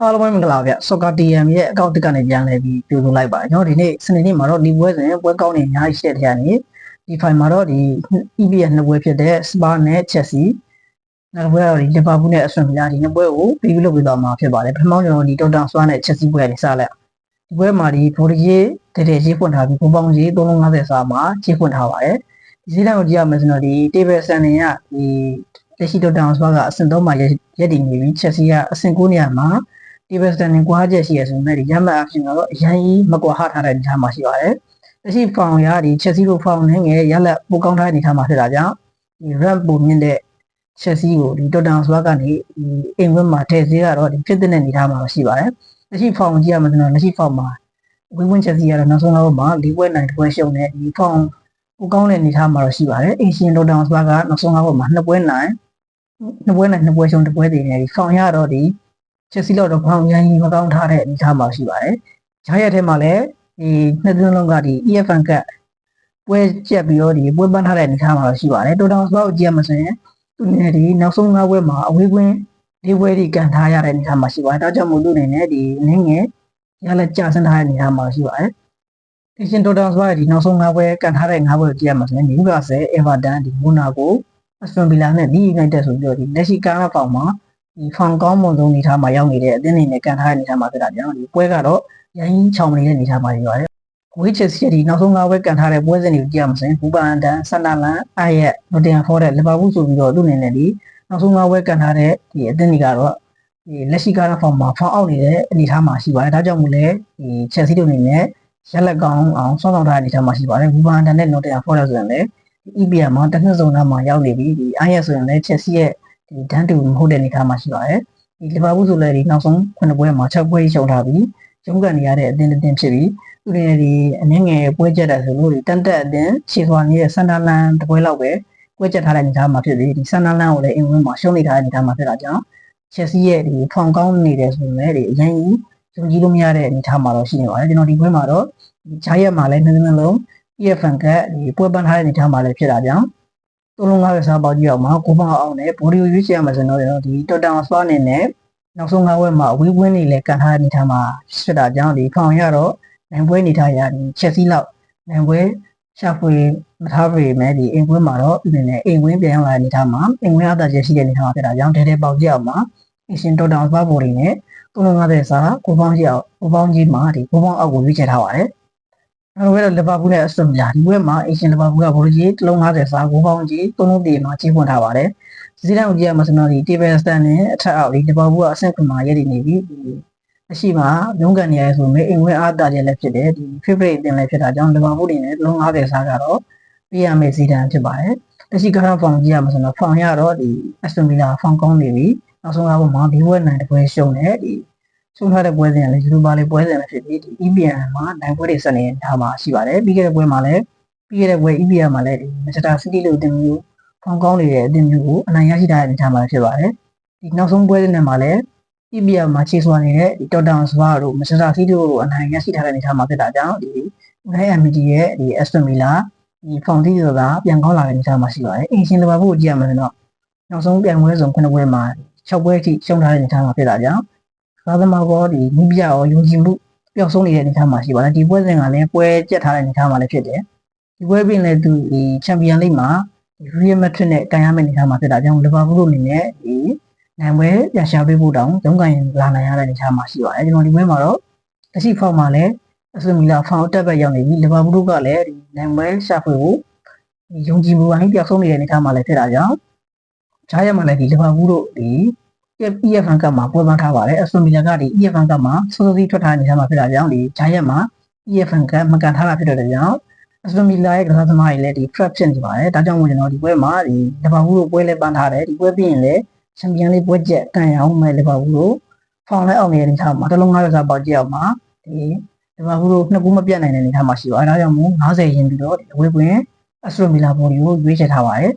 အားလုံးပဲမင်္ဂလာပါဗျ။ Soccer TM ရဲ့အကောင့်တစ်ကနေပြန်လဲပြီးပြုလုပ်လိုက်ပါတယ်။ကျွန်တော်ဒီနေ့စနေနေ့မှာတော့ဒီပွဲစဉ်ပွဲကောင်းနေအများကြီးရှိတဲ့တရားနေဒီ file မှာတော့ဒီ EPL နှစ်ပွဲဖြစ်တဲ့ Spurs နဲ့ Chelsea နောက်တစ်ပွဲကတော့ဒီ Liverpool နဲ့ Aston Villa ဒီနှစ်ပွဲကိုပြီးလုပ်ပြီးတော့မှာဖြစ်ပါတယ်။ပထမကျွန်တော်ဒီ Tottenham Spurs နဲ့ Chelsea ပွဲကနေစလိုက်။ဒီပွဲမှာဒီ Bordeaux တတဲ့ရေးဖွင့်ထားပြီးပုံပေါင်းကြီး350စာမှာရေးဖွင့်ထားပါတယ်။ဒီစည်းတိုင်းကိုကြည့်ရမယ်ဆိုတော့ဒီ table standing ကဒီလက်ရှိ Tottenham Spurs ကအဆင့်3မှာရက်တည်နေပြီး Chelsea ကအဆင့်9နေရာမှာ table standing ကွာချက်ရှိရဆိုမဲ့ဒီရမှတ်အဖြစ်ကတော့အရင်ကြီးမကွာဟထားတဲ့အနေအထားမှာရှိပါတယ်။တရှိဖောင်ရဒီ Chelsea တို့ဖောင်နေငယ်ရလက်ပိုကောင်းထားတဲ့အနေအထားမှာဖြစ်တာကြောင့်ဒီ rank ပုံမြင့်တဲ့ Chelsea ကိုဒီ Tottenham Hotspur ကနေဒီအိမ်ဝင်းမှာထည့်စေးကတော့ဒီဖြစ်တဲ့အနေအထားမှာရှိပါတယ်။တရှိဖောင်ကြည့်ရမှာဆိုတော့လက်ရှိဖောင်မှာဝင်းဝင်း Chelsea ကတော့နောက်ဆုံးတော့မှာ၄ပွဲနိုင်တစ်ပွဲရှုံးနေဒီဖောင်ပိုကောင်းတဲ့အနေအထားမှာတော့ရှိပါတယ်။အင်ရှင် Tottenham Hotspur ကနောက်ဆုံးတော့မှာ2ပွဲနိုင်2ပွဲနိုင်2ပွဲရှုံး2ပွဲတည်နေဒီဖောင်ရတော့ဒီ ချက်စီလောက်တော့ဘောင်ရန်ကြီးမကောင်းထားတဲ့အနေအထားမှာရှိပါတယ်။ဂျားရက်ထဲမှာလည်းဒီနှစ်သင်းလုံးကဒီ EFN ကပွဲကျက်ပြီးတော့ဒီပွဲပန်းထားတဲ့အနေအထားမှာရှိပါတယ်။တိုတောင်စပေါ့ကြည့်ရမှာဆိုရင်သူနေဒီနောက်ဆုံး၅ပွဲမှာအဝေးကွင်း၄ပွဲဒီကန်ထားရတဲ့အနေအထားမှာရှိပါတယ်။ဒါကြောင့်မို့လို့နေနဲ့ဒီနင်းငယ်ရလက်ကျဆင်းထားတဲ့အနေအထားမှာရှိပါတယ်။ဒီရှင်တိုတောင်စပေါ့ဒီနောက်ဆုံး၅ပွဲကန်ထားတဲ့၅ပွဲကိုကြည့်ရမှာဆိုရင်နယူကာဆယ်၊အေဗာတန်ဒီမိုနာကိုအစတွန်ဗီလာနဲ့လီယူနိုက်တက်ဆိုပြီးတော့ဒီလက်ရှိကားဖောင်မှာ ဒီဖောင်ကောင်းမွန်ဆုံးအနေထားမှာရောက်နေတဲ့အသင်းတွေနဲ့ကန်ထားတဲ့အနေထားမှာဖြစ်တာကြောင့်ဒီပွဲကတော့ရိုင်းချောင်မနေတဲ့အနေထားမှာရှိပါတယ်။ဝေးချက်စီဒီနောက်ဆုံး၅ပွဲကန်ထားတဲ့ပွဲစဉ်တွေကိုကြည့်ရမှာဆိုရင်ဘူပန်တန်ဆန်နာလန်အာရက်နိုတင်ဖော်တဲ့လီဗာပူးဆိုပြီးတော့သူ့အနေနဲ့ဒီနောက်ဆုံး၅ပွဲကန်ထားတဲ့ဒီအသင်းတွေကတော့ဒီလက်ရှိကားဖောင်မှာဖောင်အောက်နေတဲ့အနေထားမှာရှိပါတယ်။ဒါကြောင့်မို့လဲဒီချက်စီတို့အနေနဲ့ရက်လက်ကောင်းအောင်စောင့်ဆောင်ထားတဲ့အနေထားမှာရှိပါတယ်။ဘူပန်တန်နဲ့နိုတင်ဖော်တဲ့ဆိုရင်လည်း EPL မှာတစ်နှစ်စုံသားမှာရောက်နေပြီဒီအာရက်ဆိုရင်လည်းချက်စီရဲ့ ဒီဒန်းတူမဟုတ်တဲ့အနေအထားမှာရှိပါတယ်ဒီလီဗာပူးဆိုလည်းဒီနောက်ဆုံး9ပွဲမှာ6ပွဲရှုံးထားပြီးကျုံးကန်နေရတဲ့အသင်းတစ်သင်းဖြစ်ပြီးသူတွေဒီအနည်းငယ်ပွဲကျက်တယ်ဆိုလို့ဒီတန်တက်အသင်းခြေစွာနေတဲ့ဆန်ဒါလန်တစ်ပွဲလောက်ပဲပွဲကျက်ထားတဲ့အနေအထားမှာဖြစ်ပြီးဒီဆန်ဒါလန်ကိုလည်းအင်ဝင်းမှာရှုံးနေထားတဲ့အနေအထားမှာဖြစ်တာကြောင့်ချက်စီရဲ့ဒီဖောင်ကောင်းနေတယ်ဆိုရင်လည်းဒီအရင်ကြီးယုံကြည်လို့မရတဲ့အနေအထားမှာတော့ရှိနေပါတယ်ကျွန်တော်ဒီပွဲမှာတော့ဒီဂျာရက်မှာလည်းနည်းနည်းလုံး EFN ကဒီပွဲပန်းထားတဲ့အနေအထားမှာလည်းဖြစ်တာကြောင့် သုံးလုံးကားပဲစားပေါက်ကြည့်အောင်မှာကိုပေါအောင်နဲ့ဘော်ဒီကိုရွေးချယ်ရမှာဆိုတော့ဒီတော်တန်စပါနေနဲ့နောက်ဆုံး၅ဝက်မှာအဝေးဝင်းနေလဲကန်ထားတဲ့အနေထားမှာဖြစ်တာကြောင့်ဒီဖောင်ရတော့နိုင်ပွဲနေထားရဒီချက်စီလောက်နိုင်ပွဲရှာဖွေမထားပေမဲ့ဒီအိမ်ကွင်းမှာတော့ဒီနဲ့အိမ်ကွင်းပြန်ရောက်လာတဲ့အနေထားမှာအိမ်ကွင်းအသာကျရှိတဲ့အနေထားမှာဖြစ်တာကြောင့်တဲတဲပေါက်ကြည့်အောင်မှာအရှင်တော်တန်စပါဘော်ဒီနဲ့350စာကိုပေါင်းကြည့်အောင်ကိုပေါင်းကြီးမှာဒီကိုပေါင်းအောက်ကိုရွေးချယ်ထားပါတယ် နောက်ဝဲတော့လီဗာပူးနဲ့အစတွန်ဗီလာဒီဘက်မှာအရှင်လီဗာပူးကဘော်ကြီးတစ်လုံး50စာကိုပေါင်းကြီးသုံးလုံးတည်မှာကြီးဖွင့်ထားပါတယ်စီးတန်းကိုကြည့်ရမှာဆိုတော့ဒီ table stand နဲ့အထက်အောက်ဒီလီဗာပူးကအဆင့်ခွန်မှာရည်တည်နေပြီဒီအရှိမှာရုံးကန်နေရဆိုမဲ့အိမ်ဝဲအားတာချက်လည်းဖြစ်တယ်ဒီ favorite တင်လည်းဖြစ်တာကြောင့်လီဗာပူးတွေနဲ့တစ်လုံး50စာကတော့ပြရမယ့်စီးတန်းဖြစ်ပါတယ်တရှိကားဖောင်ကြည့်ရမှာဆိုတော့ဖောင်ရတော့ဒီအစတွန်ဗီလာဖောင်ကောင်းနေပြီနောက်ဆုံးကတော့မှာဒီဝက်နိုင်တစ်ပွဲရှုံးတယ်ဒီ ဆုံးထားတဲ့ပွဲစဉ်ကလည်းယူရိုပါလေးပွဲစဉ်လည်းဖြစ်ပြီးဒီ EPN မှာနိုင်ပွဲတွေဆက်နေတာမှာရှိပါတယ်ပြီးခဲ့တဲ့ပွဲမှာလည်းပြီးခဲ့တဲ့ပွဲ EPN မှာလည်းဒီ Manchester City လို့တင်မျိုးဖောင်ကောင်းနေတဲ့အသင်းမျိုးကိုအနိုင်ရရှိထားတဲ့အနေအထားမှာဖြစ်ပါတယ်ဒီနောက်ဆုံးပွဲစဉ်တွေမှာလည်း EPN မှာခြေစွာနေတဲ့ဒီ Tottenham Hotspur တို့ Manchester City တို့ကိုအနိုင်ရရှိထားတဲ့အနေအထားမှာဖြစ်တာကြောင့်ဒီ Unai Emery ရဲ့ဒီ Aston Villa ဒီဖောင်တီဆိုတာပြန်ကောင်းလာတဲ့အနေအထားမှာရှိပါတယ်အင်ရှင်လီဗာပူးကိုကြည့်ရမယ်ဆိုတော့နောက်ဆုံးပြန်ပွဲဆုံး9ပွဲမှာ6ပွဲအထိရှုံးထားတဲ့အနေအထားမှာဖြစ်တာကြောင့် ကာသမာဘောဒီမိပြရောယုံကြည်မှုပျောက်ဆုံးနေတဲ့အနေအထားမှာရှိပါတယ်ဒီပွဲစဉ်ကလည်းပွဲကျက်ထားတဲ့အနေအထားမှာလည်းဖြစ်တယ်ဒီပွဲပြင်လည်းသူဒီချန်ပီယံလိမှာဒီရီယယ်မက်ဒရစ်နဲ့ကန်ရမယ့်အနေအထားမှာဖြစ်တာကြောင့်လီဗာပူးတို့အနေနဲ့ဒီနိုင်ပွဲပြန်ရှာပေးဖို့တောင်ရုန်းကန်လာနိုင်ရတဲ့အနေအထားမှာရှိပါတယ်ကျွန်တော်ဒီပွဲမှာတော့တရှိဖောက်မှာလည်းအစမီလာဖောက်တက်ဘက်ရောက်နေပြီလီဗာပူးတို့ကလည်းဒီနိုင်ပွဲရှာဖွေဖို့ယုံကြည်မှုအရင်ပျောက်ဆုံးနေတဲ့အနေအထားမှာလည်းဖြစ်တာကြောင့်ဂျားရမှာလည်းဒီလီဗာပူးတို့ဒီ EFN ကမှာပွဲပန်းထားပါတယ်အဆွန်မီလာကဒီ EFN ကမှာစောစောစီးထွက်ထားနေကြမှာဖြစ်တာကြောင့်ဒီဂျာရက်မှာ EFN ကမကန်ထားတာဖြစ်တဲ့ကြောင့်အဆွန်မီလာရဲ့ကစားသမားတွေလည်းဒီ prep ဖြစ်နေပါတယ်ဒါကြောင့်မို့ကျွန်တော်ဒီပွဲမှာဒီလီဗာပူးတို့ပွဲလဲပန်းထားတယ်ဒီပွဲပြီးရင်လည်းချန်ပီယံလိပွဲကျက်ကန်ရအောင်မဲ့လီဗာပူးတို့ဖောင်လဲအောင်နေတဲ့အနေထားမှာတလုံး90စာပေါက်ကြည့်အောင်မှာဒီလီဗာပူးတို့နှစ်ကူးမပြတ်နိုင်တဲ့အနေထားမှာရှိပါတယ်ဒါကြောင့်မို့90ရင်ပြီးတော့ဒီဝေးကွင်းအဆွန်မီလာဘော်ဒီကိုရွေးချယ်ထားပါတယ်